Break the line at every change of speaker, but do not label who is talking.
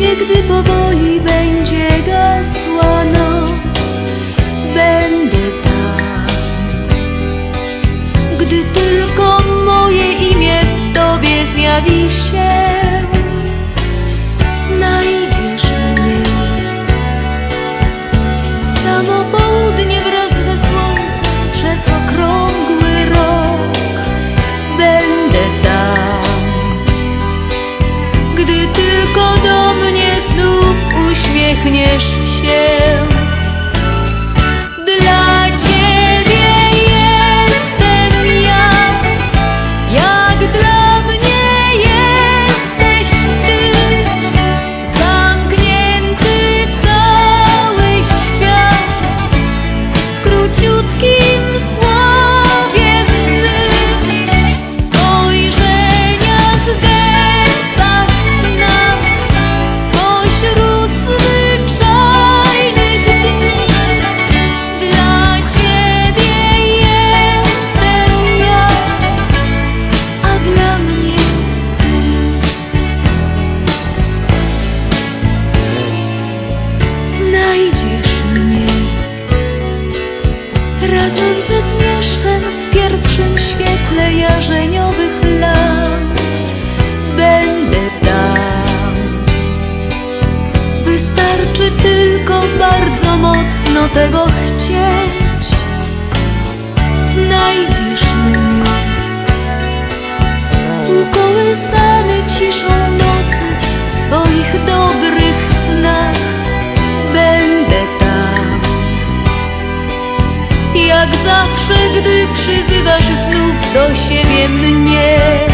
gdy powoli będzie gasła noc, będę tam. Gdy tylko moje imię w tobie zjawi się, Gdy tylko do mnie znów uśmiechniesz się, świetle jarzeniowych lamp. Będę tam. Wystarczy tylko bardzo mocno tego chcieć. Znajdziesz Jak zawsze, gdy przyzywasz znów do siebie mnie,